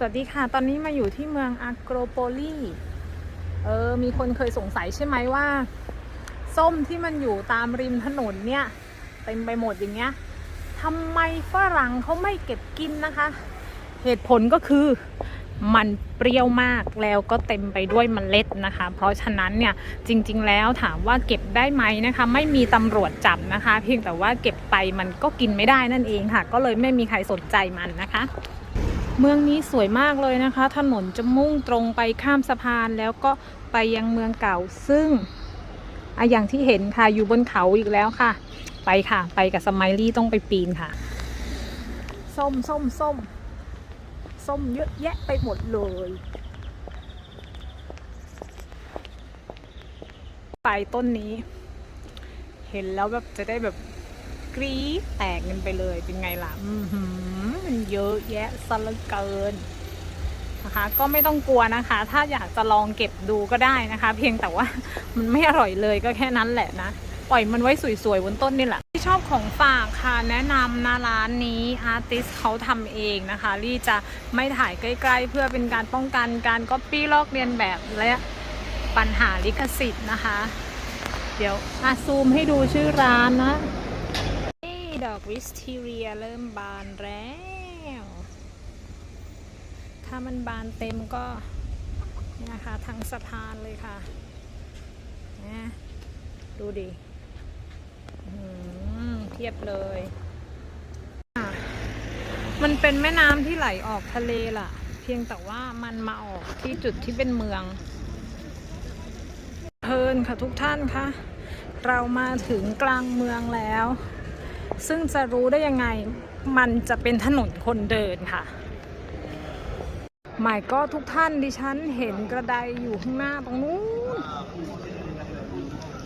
สวัสดีค่ะ ตอนนี้มาอยู่ที่เมืองอาโกรโปลีเออ มีคนเคยสงสัยใช่ไหมว่า ส้มที่มันอยู่ตามริมถนนเนี่ยเต็มไปหมดอย่างเงี้ยทำไมฝรั่งเขาไม่เก็บกินนะคะ เหตุผลก็คือมันเปรี้ยวมากแล้วก็เต็มไปด้วยเมล็ดนะคะ เพราะฉะนั้นเนี่ยจริง ๆ แล้วถามว่าเก็บได้ไหมนะคะ ไม่มีตำรวจจับนะคะ เพียงแต่ว่าเก็บไปมันก็กินไม่ได้นั่นเองค่ะ ก็เลยไม่มีใครสนใจมันนะคะ เมืองนี้สวยมากเลยนะคะ ถนนจะมุ่งตรงไปข้ามสะพานแล้วก็ไปยังเมืองเก่าซึ่งอะอย่างที่เห็นค่ะอยู่บนเขาอีกแล้วค่ะ ไปค่ะ ไปกับสไมลี่ต้องไปปีนค่ะ ส้มส้มส้มส้มเยอะแยะไปหมดเลย ไปต้นนี้ เห็นแล้วแบบจะได้แบบ กรี๊ดแตกกันไปเลยเป็นไงล่ะมันเยอะแยะซะเหลือเกินนะคะ ก็ไม่ต้องกลัวนะคะ ถ้าอยากจะลองเก็บดูก็ได้นะคะ เพียงแต่ว่ามันไม่อร่อยเลยก็แค่นั้นแหละนะปล่อยมันไว้สวยๆบนต้นนี่แหละ ที่ชอบของฝากค่ะแนะนำนะร้านนี้อาร์ติสเขาทำเองนะคะลี่จะไม่ถ่ายใกล้ๆ เพื่อเป็นการป้องกันการก๊อปปี้ลอกเลียนแบบและปัญหาลิขสิทธิ์นะคะ เดี๋ยวอาซูมให้ดูชื่อร้านนะ ดอกวิสทีเรียเริ่มบานแล้ว ถ้ามันบานเต็มก็นี่นะคะทั้งสะพานเลยค่ะนะดูดิเทียบเลย มันเป็นแม่น้ำที่ไหลออกทะเลล่ะ เพียงแต่ว่ามันมาออกที่จุดที่เป็นเมืองเพลินค่ะทุกท่านคะเรามาถึงกลางเมืองแล้ว ซึ่งจะรู้ได้ยังไงมันจะเป็นถนนคนเดินค่ะหมายก็ทุกท่านดิฉันเห็นกระไดอยู่ข้างหน้าตรงนู้น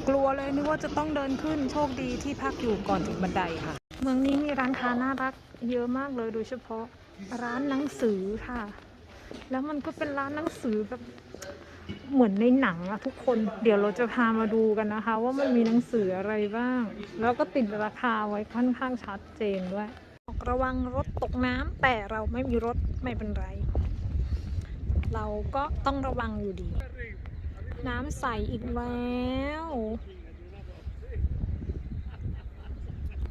กลัวเลยนึกว่าจะต้องเดินขึ้นโชคดีที่พักอยู่ก่อนถึงบันไดค่ะ เมืองนี้มีร้านค้าน่ารักเยอะมากเลยโดยเฉพาะร้านหนังสือค่ะ แล้วมันก็เป็นร้านหนังสือแบบ เหมือนในหนังอะทุกคนเดี๋ยวเราจะพามาดูกันนะคะ ว่ามันมีหนังสืออะไรบ้าง แล้วก็ติดราคาไว้ค่อนข้างชัดเจนด้วยระวังรถตกน้ำแต่เราไม่มีรถไม่เป็นไร เราก็ต้องระวังอยู่ดี น้ำใสอีกแล้ว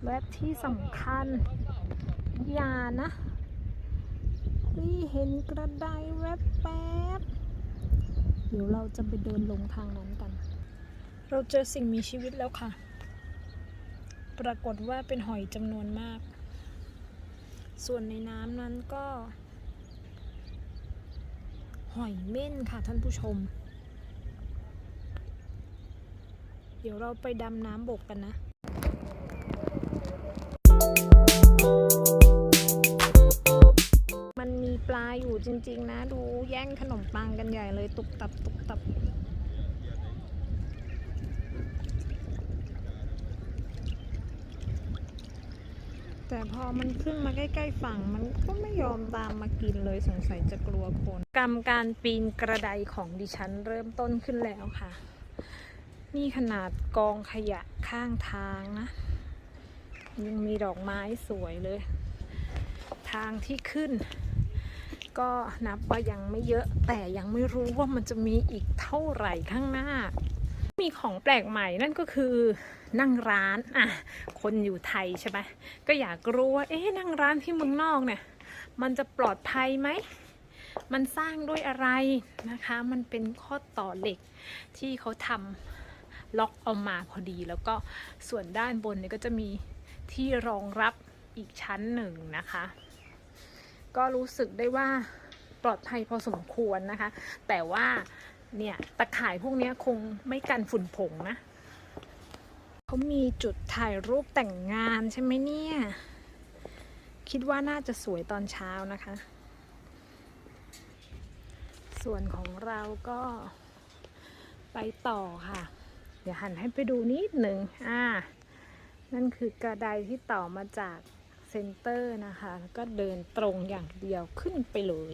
และที่สำคัญอย่านะ นี่เห็นกระไดแวบแป๊บ เดี๋ยวเราจะไปเดินลงทางนั้นกัน เราเจอสิ่งมีชีวิตแล้วค่ะ ปรากฏว่าเป็นหอยจำนวนมาก ส่วนในน้ำนั้นก็ หอยเม่นค่ะท่านผู้ชม เดี๋ยวเราไปดำน้ำบกกันนะ จริง ๆ นะ ดูแย่งขนมปังกันใหญ่เลย ตุกตับ ตุกตับ แต่พอมันขึ้นมาใกล้ ๆ ฝั่ง มันก็ไม่ยอมตามมากินเลยสงสัยจะกลัวคน กรรมการปีนกระไดของดิฉันเริ่มต้นขึ้นแล้วค่ะ นี่ขนาดกองขยะข้างทางนะ ยังมีดอกไม้สวยเลย ทางที่ขึ้น ก็นับว่ายังไม่เยอะแต่ยังไม่รู้ว่ามันจะมีอีกเท่าไหร่ข้างหน้า มีของแปลกใหม่นั่นก็คือนั่งร้านอะคนอยู่ไทยใช่ไหมก็อยากรู้ว่าเอ๊ะนั่งร้านที่เมืองนอกเนี่ย มันจะปลอดภัยไหมมันสร้างด้วยอะไรนะคะ มันเป็นข้อต่อเหล็กที่เขาทำล็อกเอามาพอดี แล้วก็ส่วนด้านบนเนี่ยก็จะมีที่รองรับอีกชั้นหนึ่งนะคะ ก็รู้สึกได้ว่าปลอดภัยพอสมควรนะคะ แต่ว่าเนี่ยตะข่ายพวกนี้คงไม่กันฝุ่นผงนะเขามีจุดถ่ายรูปแต่งงานใช่ไหมเนี่ย คิดว่าน่าจะสวยตอนเช้านะคะ ส่วนของเราก็ไปต่อค่ะ เดี๋ยวหันให้ไปดูนิดหนึ่งอ่า นั่นคือกระไดที่ต่อมาจาก เซ็นเตอร์นะคะ แล้วก็เดินตรงอย่างเดียวขึ้นไปเลย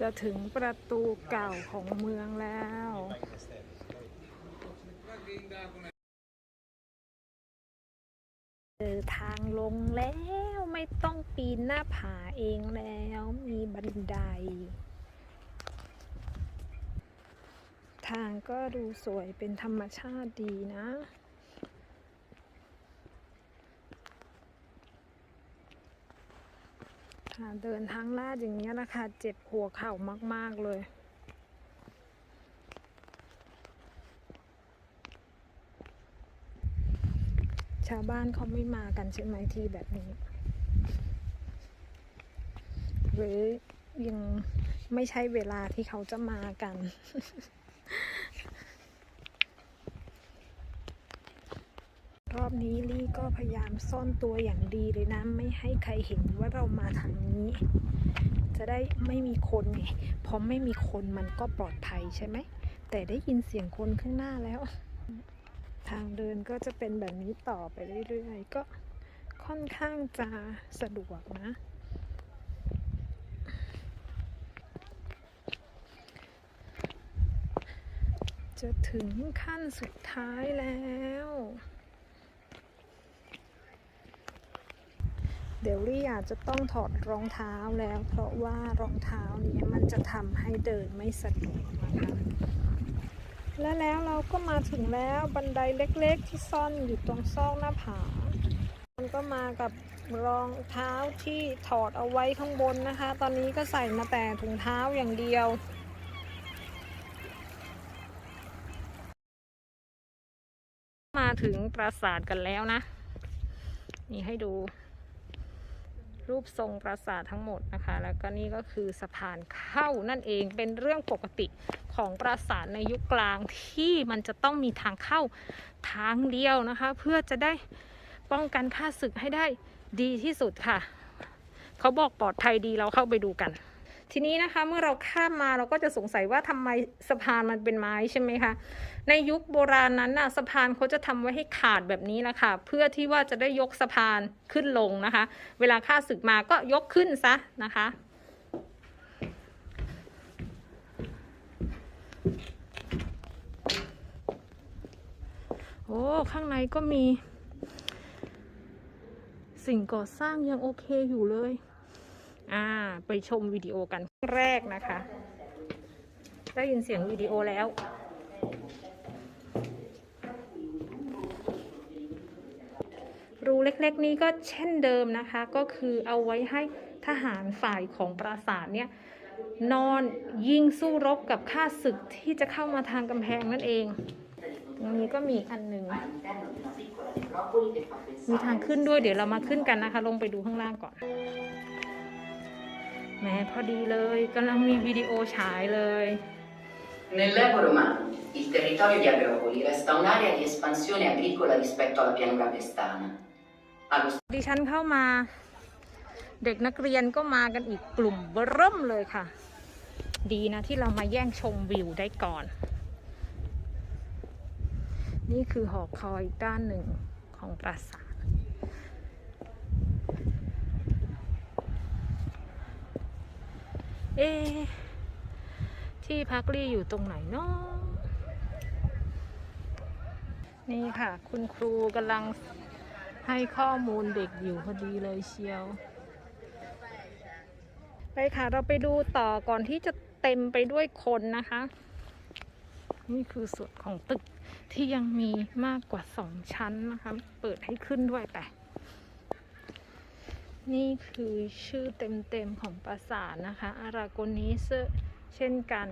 จะถึงประตูเก่าของเมืองแล้วเจอทางลงแล้วไม่ไม่ต้องปีนหน้าผาเองแล้วมีบันได ทางก็ดูสวยเป็นธรรมชาติดีนะ ค่ะ เดินทางลาดอย่างเงี้ยนะคะ เจ็บหัวเข่ามาก ๆ เลยชาวบ้านเขาไม่มากันใช่ไหมที่แบบนี้ หรือยังไม่ใช่เวลาที่เขาจะมากัน รอบนี้ลี่ก็พยายามซ่อนตัวอย่างดีเลยนะ ไม่ให้ใครเห็นว่าเรามาทางนี้ จะได้ไม่มีคนไงพราะไม่มีคนมันก็ปลอดภัยใช่ไหม แต่ได้ยินเสียงคนข้างหน้าแล้ว ทางเดินก็จะเป็นแบบนี้ต่อไปเรื่อยๆ ก็ค่อนข้างจะสะดวกนะ จะถึงขั้นสุดท้ายแล้ว เดี๋ยวลี่อาจจะต้องถอดรองเท้าแล้ว เพราะว่ารองเท้านี้มันจะทำให้เดินไม่สะดวกนะคะและแล้วเราก็มาถึงแล้วบันไดเล็กๆ ที่ซ่อนอยู่ตรงซอกหน้าผา มันก็มากับรองเท้าที่ถอดเอาไว้ข้างบนนะคะ ตอนนี้ก็ใส่มาแต่ถุงเท้าอย่างเดียวมาถึงปราสาทกันแล้วนะ นี่ให้ดู รูปทรงปราสาททั้งหมดนะคะ แล้วก็นี่ก็คือสะพานเข้านั่นเองเป็นเรื่องปกติของปราสาทในยุคกลางที่มันจะต้องมีทางเข้าทางเดียวนะคะ เพื่อจะได้ป้องกันค่าศึกให้ได้ดีที่สุดค่ะ เขาบอกปลอดภัยดีเราเข้าไปดูกัน ทีนี้นะคะเมื่อเราข้ามมาเราก็จะสงสัยว่าทำไมสะพานมันเป็นไม้ใช่ไหมคะ ในยุคโบราณนั้นน่ะสะพานเขาจะทำไว้ให้ขาดแบบนี้แหละค่ะ เพื่อที่ว่าจะได้ยกสะพานขึ้นลงนะคะ เวลาข้าศึกมาก็ยกขึ้นซะนะคะโอ้ ข้างในก็มี สิ่งก่อสร้างยังโอเคอยู่เลย อ่า ไปชมวิดีโอกันแรกนะคะ ได้ยินเสียงวิดีโอแล้วรูเล็กๆนี้ก็เช่นเดิมนะคะ ก็คือเอาไว้ให้ทหารฝ่ายของปราสาทเนี่ยนอนยิงสู้รบกับข้าศึกที่จะเข้ามาทางกำแพงนั่นเองตรงนี้ก็มีอันหนึ่งมีทางขึ้นด้วยเดี๋ยวเรามาขึ้นกันนะคะ ลงไปดูข้างล่างก่อน แหมพอดีเลยกำลังมีวิดีโอฉายเลย Nell'epoca romano, il territorio di Agropoli resta un'area di espansione agricola rispetto alla pianura pestana. Allo ดิฉันเข้ามา เด็กนักเรียนก็มากันอีกกลุ่มเริ่มเลยค่ะ ดีนะที่เรามาแย่งชมวิวได้ก่อน นี่คือหอคอยอีกด้านหนึ่งของปราสาท เอะที่พักลี่อยู่ตรงไหนเนาะนี่ค่ะ คุณครูกำลังให้ข้อมูลเด็กอยู่พอดีเลยเชียว ไปค่ะเราไปดูต่อก่อนที่จะเต็มไปด้วยคนนะคะ นี่คือส่วนของตึกที่ยังมีมากกว่าสองชั้นนะคะ เปิดให้ขึ้นด้วยแต่ นี่คือชื่อเต็มๆของปราสาทนะคะ อารากนิสเช่นกัน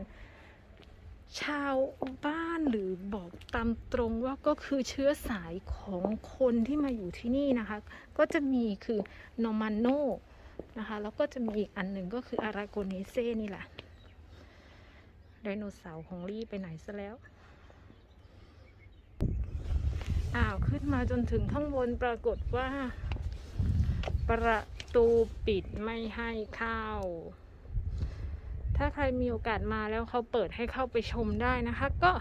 ชาวบ้านหรือบอกตามตรงว่าก็คือเชื้อสายของคนที่มาอยู่ที่นี่นะคะ ก็จะมีคือนอมันโนนะคะ แล้วก็จะมีอีกอันหนึ่งก็คืออารากเนเซนี่แหละ ไดโนเสาร์ของลี่ไปไหนซะแล้วอ้าว ขึ้นมาจนถึงข้างบนปรากฏว่า ประตูปิดไม่ให้เข้า ถ้าใครมีโอกาสมาแล้วเขาเปิดให้เข้าไปชมได้นะคะ ก็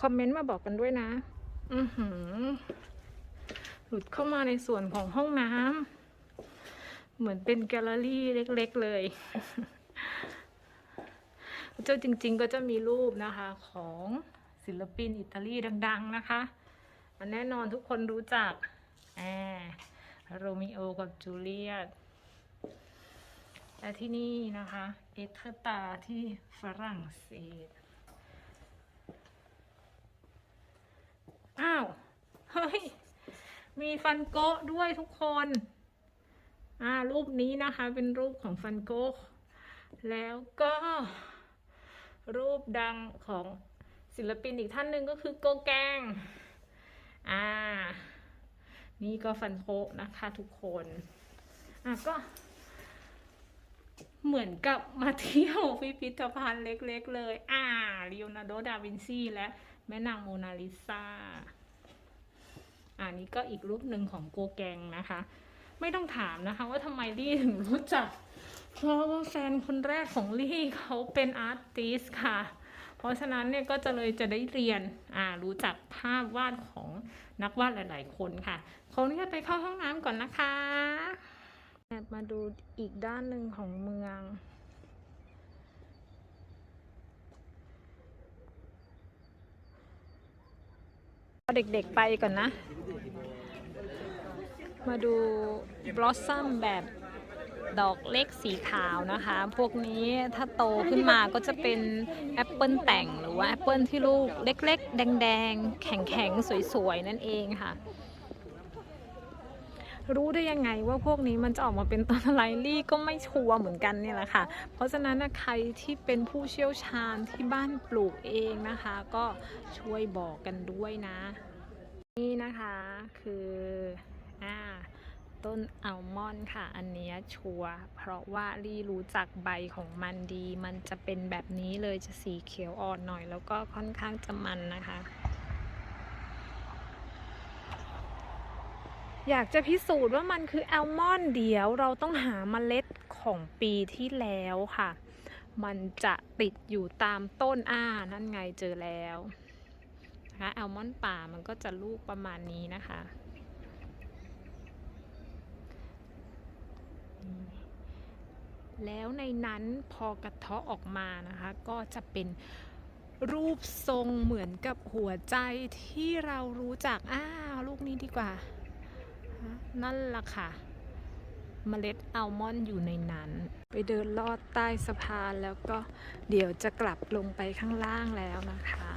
คอมเมนต์มาบอกกันด้วยนะ อือหือ หลุดเข้ามาในส่วนของห้องน้ำเหมือนเป็นแกลเลอรี่เล็กๆเลยเจ้าจริงๆก็จะมีรูปนะคะของศิลปินอิตาลีดัง ๆ นะคะ แน่นอนทุกคนรู้จักแอ โรมิโอกับจูเลียตและที่นี่นะคะ เอเธอร์ตาที่ฝรั่งเศส อ้าว เฮ้ย มีฟันโกะด้วยทุกคน อ่า รูปนี้นะคะ เป็นรูปของฟันโกะแล้วก็รูปดังของศิลปินอีกท่านหนึ่งก็คือโกแกง อ่า นี่ก็ฟันโกนะคะทุกคนอะก็เหมือนกับมาเที่ยวพิพิธภัณฑ์เล็ก ๆ เลย อ่าลีโอนาร์โด ดาวินซีและแม่นางโมนาลิซาอ่านี่ก็อีกรูปหนึ่งของโกแกงนะคะ ไม่ต้องถามนะคะ ว่าทำไมลี่ถึงรู้จัก เพราะว่าแฟนคนแรกของลี่เขาเป็นอาร์ติสค่ะ เพราะฉะนั้นเนี่ยก็จะเลยจะได้เรียนอ่ารู้จักภาพวาดของนักวาดหลาย ๆ คนค่ะขออนุญาตไปเข้าห้องน้ำก่อนนะคะมาดูอีกด้านหนึ่งของเมืองเอาเด็กๆไปก่อนนะ มาดูบลอสซัมแบบ ดอกเล็กสีขาวนะคะ พวกนี้ถ้าโตขึ้นมาก็จะเป็นแอปเปิลแต่งหรือว่าแอปเปิลที่ลูกเล็ก ๆ แดง ๆ แข็ง ๆ สวย ๆ นั่นเองค่ะ รู้ได้ยังไงว่าพวกนี้มันจะออกมาเป็นต้นอะไรลี่ก็ไม่ชัวร์เหมือนกันเนี่ยแหละค่ะ เพราะฉะนั้นใครที่เป็นผู้เชี่ยวชาญที่บ้านปลูกเองนะคะ ก็ช่วยบอกกันด้วยนะ นี่นะคะคืออ่า ต้นอัลมอนด์ค่ะ อันนี้ชัวเพราะว่าลี่รู้จักใบของมันดี มันจะเป็นแบบนี้เลยจะสีเขียวอ่อนหน่อย แล้วก็ค่อนข้างจะมันนะคะ อยากจะพิสูจน์ว่ามันคือแอลมอนด์เดี๋ยวเราต้องหาเมล็ดของปีที่แล้วค่ะ มันจะติดอยู่ตามต้นอ้านั่นไงเจอแล้วนะคะแอลมอนด์ป่ามันก็จะลูกประมาณนี้นะคะ แล้วในนั้นพอกระเทาะออกมานะคะ ก็จะเป็นรูปทรงเหมือนกับหัวใจที่เรารู้จัก อ้าวลูกนี้ดีกว่า นั่นล่ะค่ะเมล็ดอัลมอนด์อยู่ในนั้น ไปเดินลอดใต้สะพานแล้วก็เดี๋ยวจะกลับลงไปข้างล่างแล้วนะคะ